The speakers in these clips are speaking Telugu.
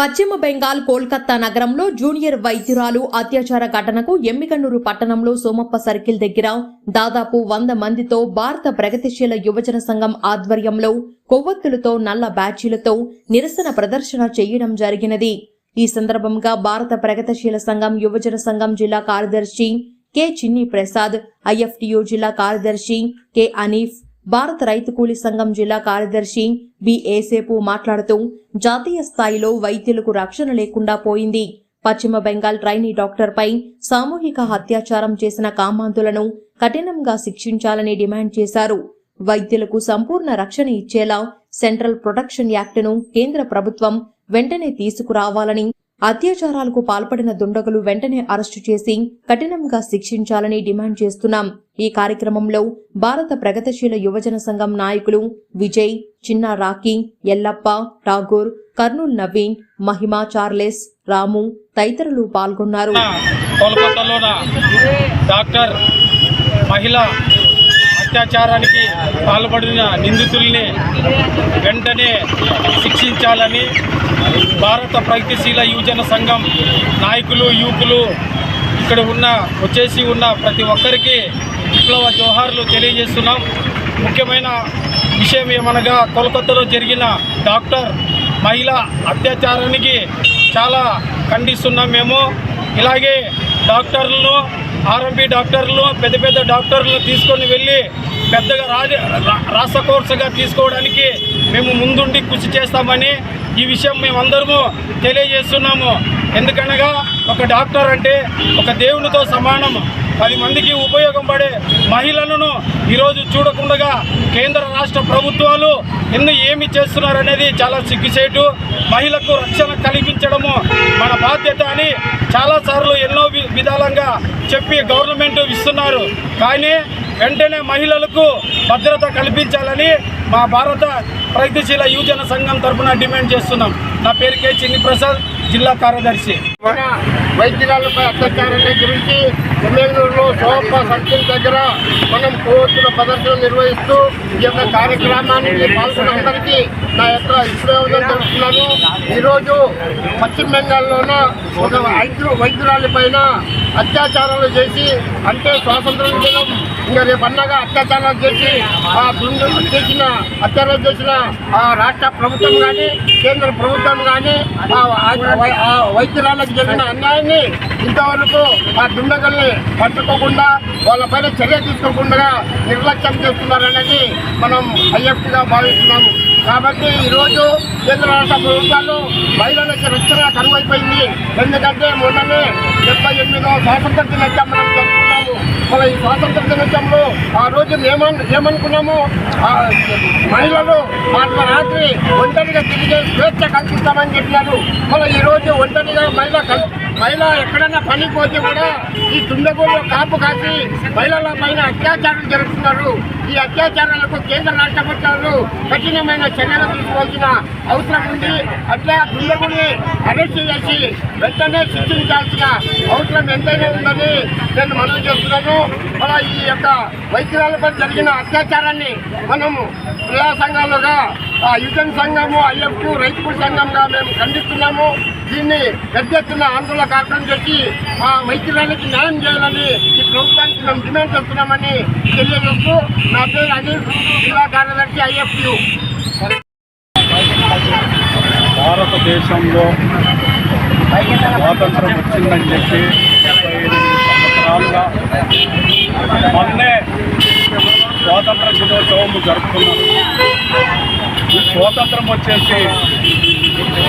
పశ్చిమ బెంగాల్ కోల్కతా నగరంలో జూనియర్ వైద్యురాలు అత్యాచార ఘటనకు ఎమ్మిగన్నూరు పట్టణంలో సోమప్ప సర్కిల్ దగ్గర దాదాపు వంద మందితో భారత ప్రగతిశీల యువజన సంఘం ఆధ్వర్యంలో కొవ్వొత్తులతో నల్ల బ్యాచీలతో నిరసన ప్రదర్శన చేయడం జరిగినది. ఈ సందర్భంగా భారత ప్రగతిశీల సంఘం యువజన సంఘం జిల్లా కార్యదర్శి కె చిన్ని ప్రసాద్ ఐఎఫ్టియు జిల్లా కార్యదర్శి కె అనీఫ్ భారత రైతు కూలీ సంఘం జిల్లా కార్యదర్శి బి. ఏసేపు మాట్లాడుతూ జాతీయ స్థాయిలో వైద్యులకు రక్షణ లేకుండా పోయింది. పశ్చిమ బెంగాల్ ట్రైనీ డాక్టర్పై సామూహిక అత్యాచారం చేసిన కామాంతులను కఠినంగా శిక్షించాలని డిమాండ్ చేశారు. వైద్యులకు సంపూర్ణ రక్షణ ఇచ్చేలా సెంట్రల్ ప్రొటెక్షన్ యాక్టును కేంద్ర ప్రభుత్వం వెంటనే తీసుకురావాలని అత్యాచారాలకు పాల్పడిన దుండగులు వెంటనే అరెస్టు చేసి కఠినంగా శిక్షించాలని డిమాండ్ చేస్తున్నాం. ఈ కార్యక్రమంలో భారత ప్రగతిశీల యువజన సంఘం నాయకులు విజయ్ చిన్న రాకీ ఎల్లప్ప ఠాగూర్ కర్నూల్ నవీన్ మహిమా చార్లెస్ రాము తదితరులు పాల్గొన్నారు. కోల్కతాలో డాక్టర్ మహిళ అత్యాచారానికి పాల్పడిన నిందితుల్ని వెంటనే శిక్షించాలని భారత ప్రగతిశీల యువజన సంఘం నాయకులు యువకులు ఇక్కడ ఉన్న వచ్చేసి ఉన్న ప్రతి ఒక్కరికి విప్లవ జోహార్లు తెలియజేస్తున్నాం. ముఖ్యమైన విషయం ఏమనగా కోల్కతాలో జరిగిన డాక్టర్ మహిళ అత్యాచారానికి చాలా ఖండిస్తున్నాం మేము. ఇలాగే డాక్టర్లను ఆర్ఎంపీ డాక్టర్లు పెద్ద పెద్ద డాక్టర్లను తీసుకొని వెళ్ళి పెద్దగా రాజ రాష్ట్ర కోర్సుగా తీసుకోవడానికి మేము ముందుండి కృషి చేస్తామని ఈ విషయం మేమందరము తెలియజేస్తున్నాము. ఎందుకనగా ఒక డాక్టర్ అంటే ఒక దేవునితో సమానం. పది మందికి ఉపయోగం పడే మహిళలను ఈరోజు చూడకుండా కేంద్ర రాష్ట్ర ప్రభుత్వాలు ఎన్ని ఏమి చేస్తున్నారనేది చాలా సిగ్గుచేటు. మహిళకు రక్షణ కల్పించడము మన బాధ్యత అని చాలాసార్లు ఎన్నో వి- విధాలంగా చెప్పి గవర్నమెంట్ ఇస్తున్నారు. కానీ వెంటనే మహిళలకు భద్రత కల్పించాలని మా భారత ప్రగతిశీల యువజన సంఘం తరఫున డిమాండ్ చేస్తున్నాం. నా పేరు కే చిన్ని ప్రసాద్ జిల్లా కార్యదర్శి. మన వైద్యురాలపై అత్యాచారాల గురించి ఎమ్మెల్యేలో సోప సర్కిల్ దగ్గర మనం కోర్టుల ప్రదర్శన నిర్వహిస్తూ ఈ యొక్క కార్యక్రమానికి పాల్గొన్న అందరికీ నా యొక్క ఇష్టం తెలుస్తున్నాను ఈరోజు పశ్చిమ బెంగాల్లోన ఒక వైద్యు వైద్యురాలి పైన అత్యాచారాలు చేసి అంటే స్వాతంత్రం దినం ఇంకా రేపు అన్నగా అత్యాచారాలు చేసి ఆ దుండలు చేసిన అత్యాచారాలు చేసిన ఆ రాష్ట్ర ప్రభుత్వం కానీ కేంద్ర ప్రభుత్వం కానీ ఆ వై- ఆ వైద్యురాలకు జరిగిన అన్యాయాన్ని ఇంతవరకు ఆ దుండగల్ని పట్టుకోకుండా వాళ్ళపైన చర్య తీసుకోకుండా నిర్లక్ష్యం చేస్తున్నారనేది మనం అయ్యప్పగా భావిస్తున్నాము. కాబట్టి ఈరోజు కేంద్ర రాష్ట్ర ప్రభుత్వాలు మహిళలకి రక్షణ కరువైపోయింది. ఎందుకంటే మొన్ననే డెబ్బై ఎనిమిదో స్వాతంత్ర దినోత్సవం మనం జరుపుకున్నాము. మన ఈ స్వాతంత్ర దినోత్సవంలో ఆ రోజు ఏమన్ ఏమనుకున్నాము? మహిళలు మాత్రం రాత్రి ఒంటరిగా తిరిగే స్వేచ్ఛ కల్పిస్తామని చెప్పినారు మన ఈరోజు ఒంటరిగా మహిళ కల్- మహిళ ఎక్కడైనా పనికి పోతే కూడా ఈ తుండగూరులో కాపు కాసి మహిళల పైన అత్యాచారం జరుపుతున్నారు. ఈ అత్యాచారాలకు కేంద్ర రాష్ట్ర ప్రభుత్వాలు కఠినమైన చర్యలు తీసుకోవాల్సిన అవసరం ఉంది. అట్లా దుండగుని అరెస్ట్ చేసి వెంటనే శిక్షించాల్సిన అవసరం ఎంతైనా ఉందని నేను మనవి చేస్తున్నాను. మన ఈ యొక్క వైద్యురాలపై జరిగిన అత్యాచారాన్ని మనము క్రీడా సంఘాలుగా యుద్ధం యువజన సంఘము ఐఎఫ్ రైతు సంఘంగా మేము ఖండిస్తున్నాము. దీన్ని పెద్ద ఎత్తున ఆందోళన కార్యక్రమం చేసి ఆ వైద్యులకి న్యాయం చేయాలని ఈ ప్రభుత్వానికి మేము డిమాండ్ చేస్తున్నామని తెలియజేస్తూ నా పేరు అనిల్ జిల్లా కార్యదర్శి ఐఎఫ్యు. భారతదేశంలో స్వాతంత్రం వచ్చిందని చెప్పి డెబ్బై ఎనిమిది సంవత్సరాలుగా మొన్నే స్వాతంత్ర దినోత్సవం జరుపుకున్నాం ఈ స్వాతంత్రం వచ్చేసి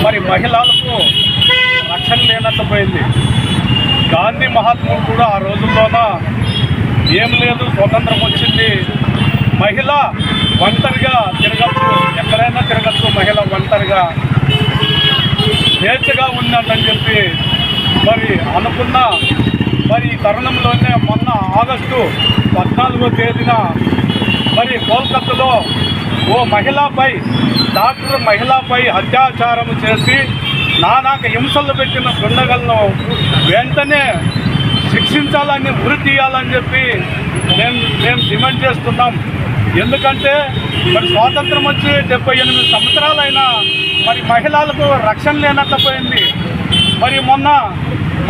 మరి మహిళలకు రక్షణ లేనట్టు పోయింది. గాంధీ మహాత్ముడు కూడా ఆ రోజుల్లోన ఏం లేదు స్వతంత్రం వచ్చింది. మహిళ ఒంటరిగా తిరగచ్చు ఎక్కడైనా తిరగచ్చు మహిళ ఒంటరిగా. స్వేచ్ఛగా ఉన్నదని చెప్పి మరి అనుకున్న మరి ఈ తరుణంలోనే మొన్న ఆగస్టు పద్నాలుగో తేదీన మరి కోల్కత్తాలో ఓ మహిళపై డాక్టర్ మహిళపై అత్యాచారం చేసి నానాక హింసలు పెట్టిన గుండగలను వెంటనే శిక్షించాలని వృద్ధి తీయాలని చెప్పి మేము మేము డిమాండ్ చేస్తున్నాం. ఎందుకంటే మరి స్వాతంత్రం వచ్చి డెబ్బై ఎనిమిది సంవత్సరాలైనా మరి మహిళలకు రక్షణ లేనట్టపోయింది మరి మొన్న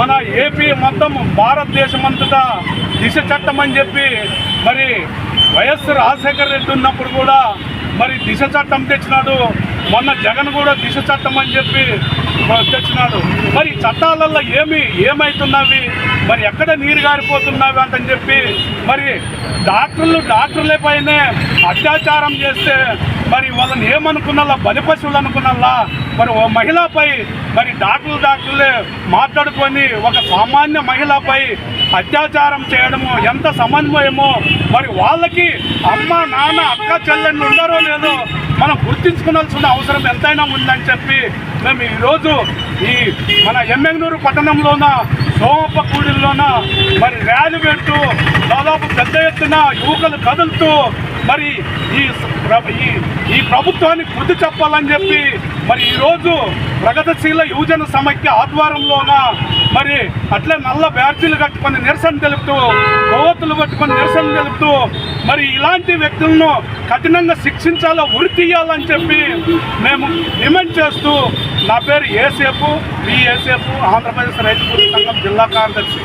మన ఏపీ మొత్తం భారతదేశం అంతటా దిశ చట్టం అని చెప్పి మరి వైఎస్ రాజశేఖర రెడ్డి ఉన్నప్పుడు కూడా మరి దిశ చట్టం తెచ్చినాడు. మొన్న జగన్ కూడా దిశ చట్టం అని చెప్పి తెచ్చినాడు. మరి చట్టాలల్లో చట్టాలలో ఏమి ఏమవుతున్నవి మరి ఎక్కడ నీరు గారిపోతున్నావు అంటని చెప్పి మరి డాక్టర్లు డాక్టర్లపైనే అత్యాచారం చేస్తే మరి వాళ్ళని ఏమనుకున్నలా? బలిపశువులు అనుకున్నలా? మరి ఓ మహిళపై మరి డాక్టర్లు డాక్టర్లే మాట్లాడుకొని ఒక సామాన్య మహిళపై అత్యాచారం చేయడము ఎంత సమన్వయమో మరి వాళ్ళకి అమ్మ నాన్న అక్క చెల్లెళ్ళు ఉన్నారో లేదో మనం గుర్తించుకోవాల్సిన అవసరం ఎంతైనా ఉందని చెప్పి మేము ఈరోజు ఈ మన ఎమ్మెగ్నూరు పట్టణంలోన సోమప్పకూడిలోన మరి ర్యాలీ పెట్టు దాదాపు పెద్ద ఎత్తున యువకులు కదులుతూ మరి ఈ ఈ- ప్రభుత్వానికి బుద్ధి చెప్పాలని చెప్పి మరి ఈరోజు ప్రగతిశీల యువజన సమైక్య ఆధ్వర్యంలోన మరి అట్లే నల్ల బ్యాడ్జీలు కట్టుకొని నిరసన తెలుపుతూ కొవ్వొత్తులు కట్టుకొని నిరసన తెలుపుతూ మరి ఇలాంటి వ్యక్తులను కఠినంగా శిక్షించాలో ఉరి తీయాలని చెప్పి మేము డిమాండ్ చేస్తూ నా పేరు ఏసేపు మీ ఏసేపు ఆంధ్రప్రదేశ్ రైతు సంఘం జిల్లా కార్యదర్శి.